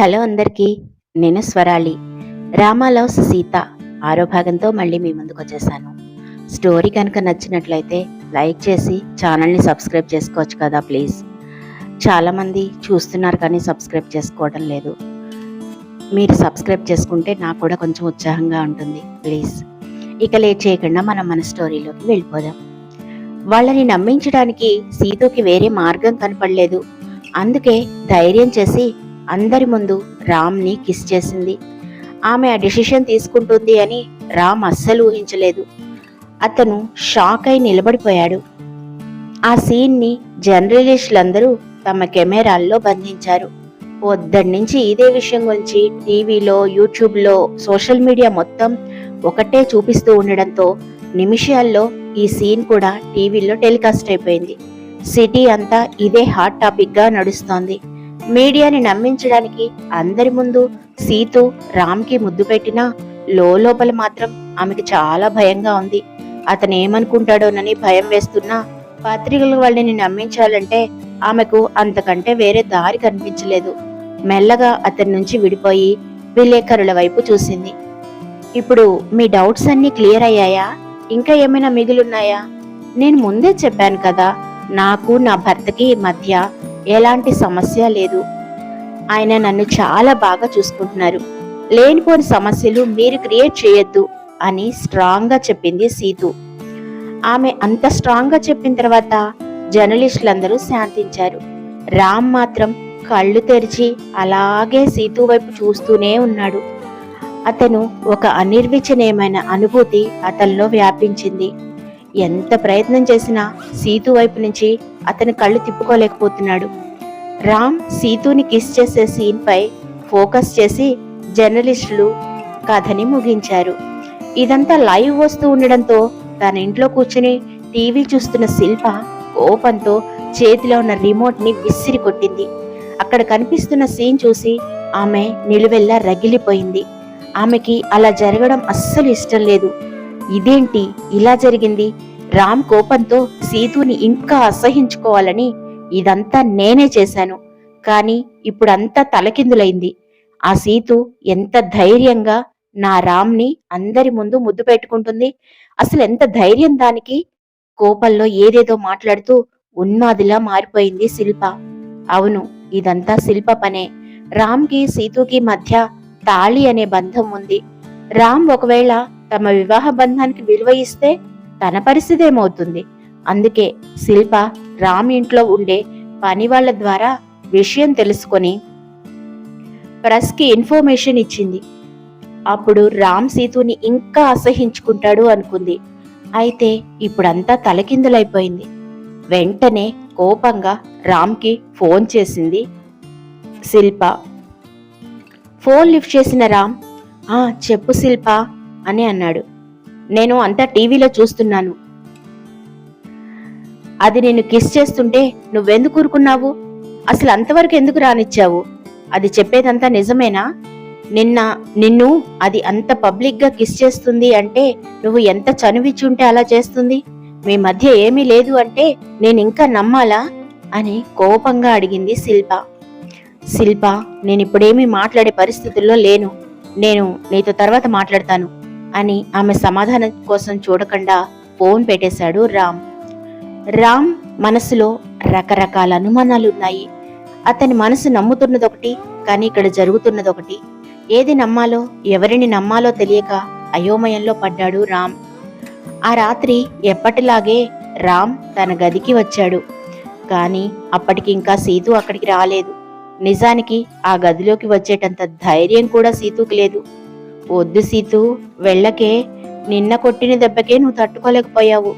Hello అందరికీ నేను స్వరాళి. రామాలవ్స్ సీత ఆరో భాగంతో మళ్ళీ మీ ముందుకు వచ్చేసాను. స్టోరీ కనుక నచ్చినట్లయితే లైక్ చేసి ఛానల్ని సబ్స్క్రైబ్ చేసుకోవచ్చు కదా ప్లీజ్. చాలామంది చూస్తున్నారు కానీ సబ్స్క్రైబ్ చేసుకోవడం లేదు. మీరు సబ్స్క్రైబ్ చేసుకుంటే నాకు కూడా కొంచెం ఉత్సాహంగా ఉంటుంది ప్లీజ్. ఇక లేట్ చేయకుండా మనం మన స్టోరీలోకి వెళ్ళిపోదాం. వాళ్ళని నమ్మించడానికి సీతోకి వేరే మార్గం కనపడలేదు. అందుకే ధైర్యం చేసి అందరి ముందు రామ్ని కిస్ చేసింది. ఆమె ఆ డిసిషన్ తీసుకుంటుంది అని రామ్ అస్సలు ఊహించలేదు. అతను షాక్ అయి నిలబడిపోయాడు. ఆ సీన్ని జర్నలిస్టులందరూ తమ కెమెరాల్లో బంధించారు. పొద్దటి నుంచి ఇదే విషయం గురించి టీవీలో యూట్యూబ్లో సోషల్ మీడియా మొత్తం ఒకటే చూపిస్తూ ఉండడంతో నిమిషాల్లో ఈ సీన్ కూడా టీవీలో టెలికాస్ట్ అయిపోయింది. సిటీ అంతా ఇదే హాట్ టాపిక్గా నడుస్తోంది. మీడియాని నమ్మించడానికి అందరి ముందు సీతు రామ్కి ముద్దు పెట్టినా లోపల మాత్రం ఆమెకి చాలా భయంగా ఉంది. అతను ఏమనుకుంటాడోనని భయం వేస్తున్నా పత్రికల వాళ్ళని నమ్మించాలంటే ఆమెకు అంతకంటే వేరే దారి కనిపించలేదు. మెల్లగా అతని నుంచి విడిపోయి విలేకరుల వైపు చూసింది. ఇప్పుడు మీ డౌట్స్ అన్నీ క్లియర్ అయ్యాయా? ఇంకా ఏమైనా మిగిలిన్నాయా? నేను ముందే చెప్పాను కదా నాకు నా భర్తకి మధ్య ఎలాంటి సమస్య లేదు. ఆయన నన్ను చాలా బాగా చూసుకుంటున్నారు. లేనిపోని సమస్యలు మీరు క్రియేట్ చేయొద్దు అని స్ట్రాంగ్గా చెప్పింది సీతు. ఆమె అంత స్ట్రాంగ్గా చెప్పిన తర్వాత జర్నలిస్టులందరూ శాంతించారు. రామ్ మాత్రం కళ్ళు తెరిచి అలాగే సీతు వైపు చూస్తూనే ఉన్నాడు. అతను ఒక అనిర్వచనీయమైన అనుభూతి అతనిలో వ్యాపించింది. ఎంత ప్రయత్నం చేసినా సీతు వైపు నుంచి అతని కళ్ళు తిప్పుకోలేకపోతున్నాడు. రామ్ సీతుని కిస్ చేసే సీన్పై ఫోకస్ చేసి జర్నలిస్టులు కథని ముగించారు. ఇదంతా లైవ్ వస్తూ ఉండడంతో తన ఇంట్లో కూర్చుని టీవీ చూస్తున్న శిల్ప కోపంతో చేతిలో ఉన్న రిమోట్ని విసిరి కొట్టింది. అక్కడ కనిపిస్తున్న సీన్ చూసి ఆమె నిలువెల్లా రగిలిపోయింది. ఆమెకి అలా జరగడం అస్సలు ఇష్టం లేదు. ఇదేంటి? ఇలా జరిగింది. రామ్ కోపంతో సీతుని ఇంకా అసహించుకోవాలని ఇదంతా నేనే చేశాను. కాని ఇప్పుడంతా తలకిందులైంది. ఆ సీతు ఎంత ధైర్యంగా నా రామ్ని అందరి ముందు ముద్దు పెట్టుకుంటుంది. అసలు ఎంత ధైర్యం దానికి? కోపంలో ఏదేదో మాట్లాడుతూ ఉన్మాదిలా మారిపోయింది శిల్ప. అవును ఇదంతా శిల్ప పనే. రామ్కి సీతుకి మధ్య తాళి అనే బంధం ఉంది. రామ్ ఒకవేళ తమ వివాహ బంధానికి విలువ ఇస్తే తన పరిస్థితి ఏమవుతుంది? అందుకే శిల్ప రామ్ ఇంట్లో ఉండే పని వాళ్ళ ద్వారా విషయం తెలుసుకొని ప్రెస్కి ఇన్ఫర్మేషన్ ఇచ్చింది. అప్పుడు రామ్ సీతుని ఇంకా అసహించుకుంటాడు అనుకుంది. అయితే ఇప్పుడంతా తలకిందులైపోయింది. వెంటనే కోపంగా రామ్కి ఫోన్ చేసింది శిల్ప. ఫోన్ లిఫ్ట్ చేసిన రామ్ ఆ చెప్పు శిల్ప అని అన్నాడు. నేను అంతా టీవీలో చూస్తున్నాను. అది నేను కిస్ చేస్తుంటే నువ్వెందుకు ఊరుకున్నావు? అసలు అంతవరకు ఎందుకు రానిచ్చావు? అది చెప్పేదంతా నిజమేనా? నిన్న నిన్ను అది అంత పబ్లిక్గా కిస్ చేస్తుంది అంటే నువ్వు ఎంత చనువిచ్చుంటే అలా చేస్తుంది? మీ మధ్య ఏమీ లేదు అంటే నేను ఇంకా నమ్మాలా? అని కోపంగా అడిగింది శిల్ప. శిల్ప నేను ఇప్పుడేమీ మాట్లాడే పరిస్థితుల్లో లేను. నేను నీతో తర్వాత మాట్లాడతాను. అని ఆమె సమాధానం కోసం చూడకుండా ఫోన్ పెట్టేశాడు రామ్. రామ్ మనసులో రకరకాల అనుమానాలున్నాయి అతని మనసు నమ్ముతున్నదొకటి కానీ ఇక్కడ జరుగుతున్నదొకటి. ఏది నమ్మాలో ఎవరిని నమ్మాలో తెలియక అయోమయంలో పడ్డాడు రామ్. ఆ రాత్రి ఎప్పటిలాగే రామ్ తన గదికి వచ్చాడు. కానీ అప్పటికి ఇంకా సీతు అక్కడికి రాలేదు. నిజానికి ఆ గదిలోకి వచ్చేటంత ధైర్యం కూడా సీతుకు లేదు. వద్దు సీతు వెళ్ళకే. నిన్న కొట్టిన దెబ్బకే నువ్వు తట్టుకోలేకపోయావు.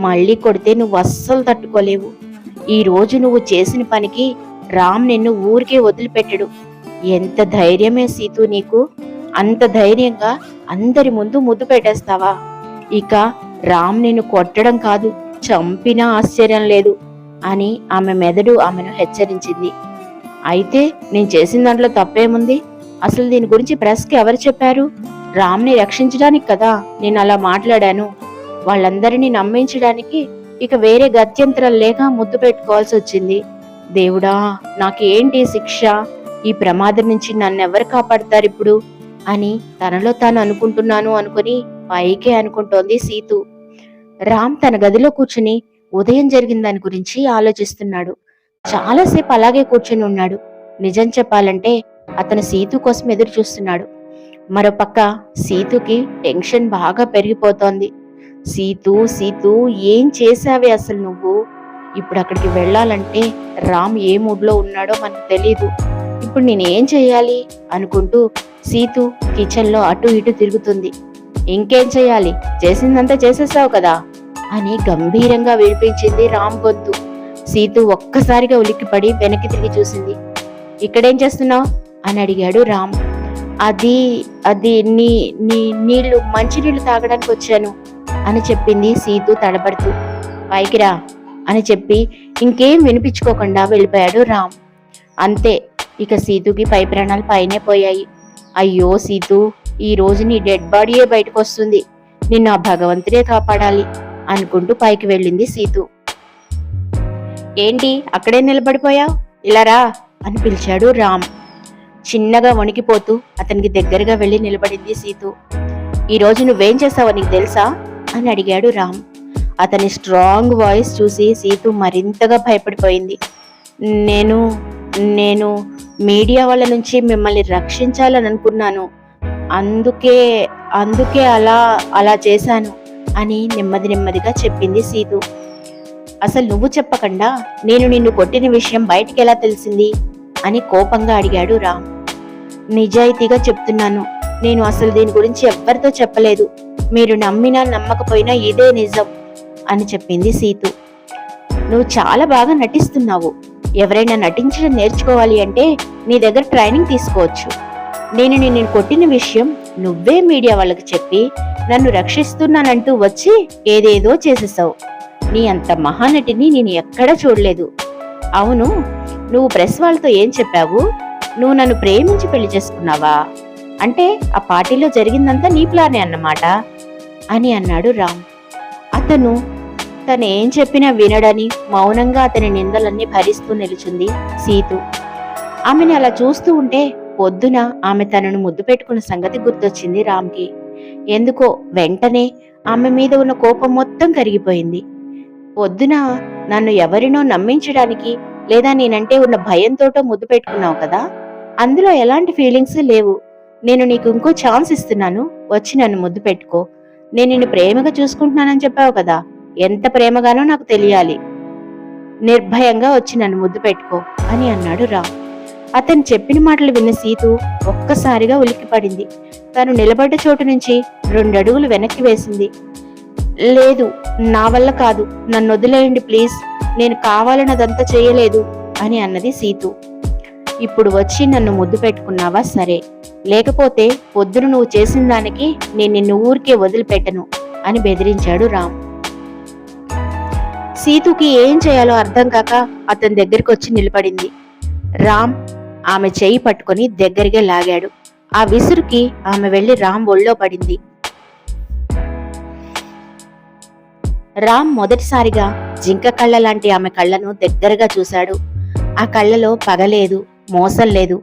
మళ్ళీ కొడితే నువ్వు అస్సలు తట్టుకోలేవు. ఈ రోజు నువ్వు చేసిన పనికి రామ్ నిన్ను ఊరికే వదిలిపెట్టడు. ఎంత ధైర్యమే సీతు నీకు? అంత ధైర్యంగా అందరి ముందు ముద్దు పెట్టేస్తావా? ఇక రామ్ నిన్ను కొట్టడం కాదు చంపినా ఆశ్చర్యం లేదు అని ఆమె మెదడు ఆమెను హెచ్చరించింది. అయితే నేను చేసిన దాంట్లో తప్పేముంది? అసలు దీని గురించి ప్రెస్కి ఎవరు చెప్పారు? రామ్ని రక్షించడానికి కదా నేను అలా మాట్లాడాను. వాళ్ళందరినీ నమ్మించడానికి ఇక వేరే గత్యంతరం లేక ముద్దు పెట్టుకోవాల్సి వచ్చింది. దేవుడా నాకేంటి శిక్ష? ఈ ప్రమాదం నుంచి నన్నెవరు కాపాడతారు ఇప్పుడు? అని తనలో తాను అనుకుంటున్నాను అనుకుని పైకే అనుకుంటోంది సీతు. రామ్ తన గదిలో కూర్చుని ఉదయం జరిగిన దాని గురించి ఆలోచిస్తున్నాడు. చాలాసేపు అలాగే కూర్చుని ఉన్నాడు. నిజం చెప్పాలంటే అతను సీతు కోసం ఎదురు చూస్తున్నాడు. మరోపక్క సీతుకి టెన్షన్ బాగా పెరిగిపోతోంది. సీతు సీతు ఏం చేసావే అసలు నువ్వు? ఇప్పుడు అక్కడికి వెళ్ళాలంటే రామ్ ఏ మూడ్లో ఉన్నాడో మనకు తెలీదు. ఇప్పుడు నేనేం చేయాలి? అనుకుంటూ సీతు కిచెన్లో అటు ఇటు తిరుగుతుంది. ఇంకేం చేయాలి? చేసిందంతా చేసేసావు కదా? అని గంభీరంగా వినిపించింది రామ్ గొంతు. సీతు ఒక్కసారిగా ఉలిక్కిపడి వెనక్కి తిరిగి చూసింది. ఇక్కడేం చేస్తున్నావు? అని అడిగాడు రామ్. అది అది నీ నీ నీళ్ళు మంచినీళ్ళు తాగడానికి వచ్చాను అని చెప్పింది సీతు తడబడుతూ. పైకిరా అని చెప్పి ఇంకేం వినిపించుకోకుండా వెళ్ళిపోయాడు రామ్. అంతే ఇక సీతుకి పై ప్రాణాలు పైనే పోయాయి. అయ్యో సీతు ఈ రోజు నీ డెడ్ బాడీయే బయటకు వస్తుంది. నిన్ను ఆ భగవంతుడే కాపాడాలి అనుకుంటూ పైకి వెళ్ళింది సీతు. ఏంటి అక్కడే నిలబడిపోయావు? ఇలా రా అని పిలిచాడు రామ్. చిన్నగా వణికిపోతూ అతనికి దగ్గరగా వెళ్ళి నిలబడింది సీతు. ఈ రోజు నువ్వేం చేస్తావో నీకు తెలుసా? అని అడిగాడు రామ్. అతని స్ట్రాంగ్ వాయిస్ చూసి సీతు మరింతగా భయపడిపోయింది. నేను నేను మీడియా వాళ్ళ నుంచి మిమ్మల్ని రక్షించాలని అనుకున్నాను అందుకే అందుకే అలా అలా చేశాను అని నెమ్మది నెమ్మదిగా చెప్పింది సీతు. అసలు నువ్వు చెప్పకుండా నేను నిన్ను కొట్టిన విషయం బయటికి ఎలా తెలిసింది? అని కోపంగా అడిగాడు రామ్. నిజాయితీగా చెప్తున్నాను. నేను అసలు దీని గురించి ఎవ్వరితో చెప్పలేదు. మీరు నమ్మినా నమ్మకపోయినా ఇదే నిజం అని చెప్పింది సీతు. నువ్వు చాలా బాగా నటిస్తున్నావు. ఎవరైనా నటించడం నేర్చుకోవాలి అంటే నీ దగ్గర ట్రైనింగ్ తీసుకోవచ్చు. నేను నిన్ను కొట్టిన విషయం నువ్వే మీడియా వాళ్ళకి చెప్పి నన్ను రక్షిస్తున్నానంటూ వచ్చి ఏదేదో చేసేసావు. నీ అంత మహానటిని నేను ఎక్కడా చూడలేదు. అవును నువ్వు ప్రెస్ వాళ్ళతో ఏం చెప్పావు? నువ్వు నన్ను ప్రేమించి పెళ్ళి చేసుకున్నావా? అంటే ఆ పార్టీలో జరిగిందంతా నీ ప్లానే అన్నమాట అని అన్నాడు రామ్. అతను తను ఏం చెప్పినా వినడని మౌనంగా అతని నిందలన్నీ భరిస్తూ నిలుచుంది సీతు. ఆమెను అలా చూస్తూ ఉంటే పొద్దున ఆమె తనను ముద్దు పెట్టుకున్న సంగతి గుర్తొచ్చింది రామ్కి. ఎందుకో వెంటనే ఆమె మీద ఉన్న కోపం మొత్తం కరిగిపోయింది. పొద్దున నన్ను ఎవరినో నమ్మించడానికి లేదా నేనంటే ఉన్న భయంతోటో ముద్దు పెట్టుకున్నావు కదా? అందులో ఎలాంటి ఫీలింగ్స్ లేవు. నేను నీకు ఇంకో ఛాన్స్ ఇస్తున్నాను. వచ్చి నన్ను ముద్దు పెట్టుకో. నేను నిన్ను ప్రేమగా చూసుకుంటున్నానని చెప్పావు కదా. ఎంత ప్రేమగానో నాకు తెలియాలి. నిర్భయంగా వచ్చి నన్ను ముద్దు పెట్టుకో అని అన్నాడు రా. అతను చెప్పిన మాటలు విన్న సీతు ఒక్కసారిగా ఉలిక్కిపడింది. తను నిలబడ్డ చోటు నుంచి రెండడుగులు వెనక్కి వేసింది. లేదు నా వల్ల కాదు. నన్ను వదిలేయండి ప్లీజ్. నేను కావాలన్నదంతా చేయలేదు అని అన్నది సీతు. ఇప్పుడు వచ్చి నన్ను ముద్దు పెట్టుకున్నావా? సరే. లేకపోతే పొద్దున నువ్వు చేసిన దానికి నేను నిన్ను ఊరికే వదిలిపెట్టను అని బెదిరించాడు రామ్. సీతుకి ఏం చేయాలో అర్థం కాక అతని దగ్గరికి వచ్చి నిలబడింది. రామ్ ఆమె చేయి పట్టుకొని దగ్గరగా లాగాడు. ఆ విసురుకి ఆమె వెళ్ళి రామ్ ఒళ్ళో పడింది. రామ్ మొదటిసారిగా జింక కళ్ళ లాంటి ఆమె కళ్ళను దగ్గరగా చూశాడు. ఆ కళ్ళలో పగలేదు. మోసం లేదు.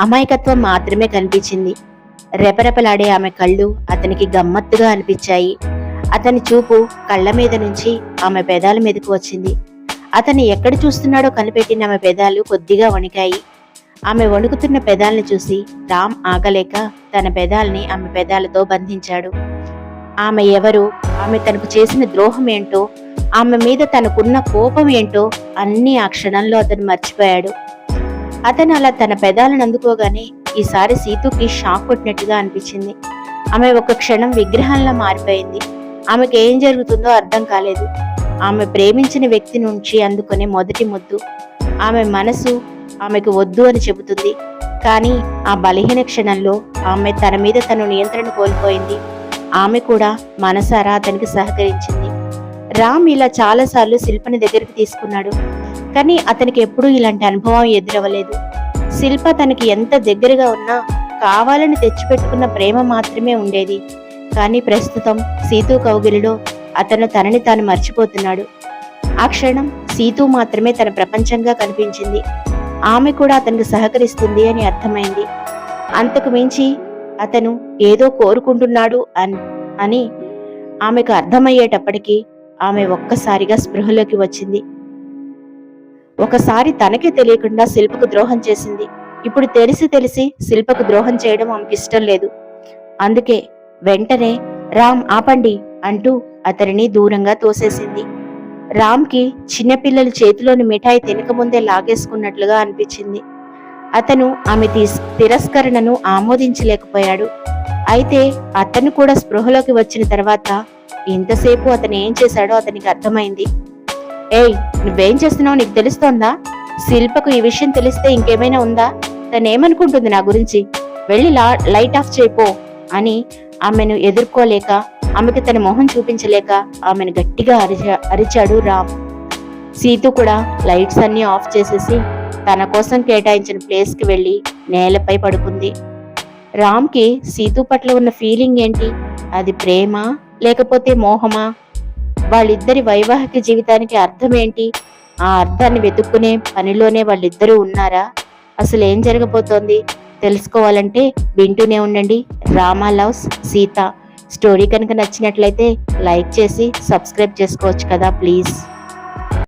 అమాయకత్వం మాత్రమే కనిపించింది. రెపరెపలాడే ఆమె కళ్ళు అతనికి గమ్మత్తుగా అనిపించాయి. అతని చూపు కళ్ళ మీద నుంచి ఆమె పెదాల మీదకు వచ్చింది. అతన్ని ఎక్కడ చూస్తున్నాడో కనిపెట్టిన ఆమె పెదాలు కొద్దిగా వణికాయి. ఆమె వణుకుతున్న పెదాల్ని చూసి రామ్ ఆగలేక తన పెదాల్ని ఆమె పెదాలతో బంధించాడు. ఆమె ఎవరు? ఆమె తనకు చేసిన ద్రోహం ఏంటో? ఆమె మీద తనకున్న కోపం ఏంటో? అన్ని ఆ క్షణంలో అతను మర్చిపోయాడు. అతను అలా తన పెదాలను అందుకోగానే ఈసారి సీతుకి షాక్ కొట్టినట్టుగా అనిపించింది. ఆమె ఒక క్షణం విగ్రహంలా మారిపోయింది. ఆమెకి ఏం జరుగుతుందో అర్థం కాలేదు. ఆమె ప్రేమించిన వ్యక్తి నుంచి అందుకునే మొదటి ముద్దు. ఆమె మనసు ఆమెకు వద్దు అని చెబుతుంది. కానీ ఆ బలహీన క్షణంలో ఆమె తన మీద తను నియంత్రణ కోల్పోయింది. ఆమె కూడా మనసారా అతనికి సహకరించింది. రామ్ ఇలా చాలాసార్లు శిల్పని దగ్గరికి తీసుకున్నాడు. కానీ అతనికి ఎప్పుడూ ఇలాంటి అనుభవం ఎదురవ్వలేదు. శిల్ప తనకి ఎంత దగ్గరగా ఉన్నా కావాలని తెచ్చిపెట్టుకున్న ప్రేమ మాత్రమే ఉండేది. కానీ ప్రస్తుతం సీతు కౌగిలిలో అతను తనని తాను మర్చిపోతున్నాడు. ఆ క్షణం సీతు మాత్రమే తన ప్రపంచంగా కనిపించింది. ఆమె కూడా అతనికి సహకరిస్తుంది అని అర్థమైంది. అంతకు మించి అతను ఏదో కోరుకుంటున్నాడు అని అని ఆమెకు అర్థమయ్యేటప్పటికీ ఆమె ఒక్కసారిగా స్పృహలోకి వచ్చింది. ఒకసారి తనకే తెలియకుండా శిల్పకు ద్రోహం చేసింది. ఇప్పుడు తెలిసి తెలిసి శిల్పకు ద్రోహం చేయడం ఆమెకి ఇష్టం లేదు. అందుకే వెంటనే రామ్ ఆపండి అంటూ అతనిని దూరంగా తోసేసింది. రామ్కి చిన్నపిల్లల చేతిలోని మిఠాయి తినకముందే లాగేసుకున్నట్లుగా అనిపించింది. అతను ఆమె తీస్ తిరస్కరణను ఆమోదించలేకపోయాడు. అయితే అతను కూడా స్పృహలోకి వచ్చిన తర్వాత ఇంతసేపు అతను ఏం చేశాడో అతనికి అర్థమైంది. ఏయ్ నువ్వేం చేస్తున్నావు నీకు తెలుస్తోందా? శిల్పకు ఈ విషయం తెలిస్తే ఇంకేమైనా ఉందా? తనేమనుకుంటుంది నా గురించి? వెళ్ళి లా లైట్ ఆఫ్ చేయిపో అని ఆమెను ఎదుర్కోలేక ఆమెకి తన మొహం చూపించలేక ఆమెను గట్టిగా అరిచా అరిచాడు రామ్. సీతు కూడా లైట్స్ అన్ని ఆఫ్ చేసేసి తన కోసం కేటాయించిన ప్లేస్కి వెళ్ళి నేలపై పడుకుంది. రామ్కి సీతు పట్ల ఉన్న ఫీలింగ్ ఏంటి? అది ప్రేమ? లేకపోతే మోహమా? వాళ్ళిద్దరి వైవాహిక జీవితానికి అర్థం ఏంటి ఆ అర్థాన్ని వెతుక్కునే పనిలోనే వాళ్ళిద్దరూ ఉన్నారా? అసలు ఏం జరగబోతోంది? తెలుసుకోవాలంటే వింటూనే ఉండండి. రామా లవ్స్ సీత. స్టోరీ కనుక నచ్చినట్లయితే లైక్ చేసి సబ్స్క్రైబ్ చేసుకోవచ్చు కదా ప్లీజ్.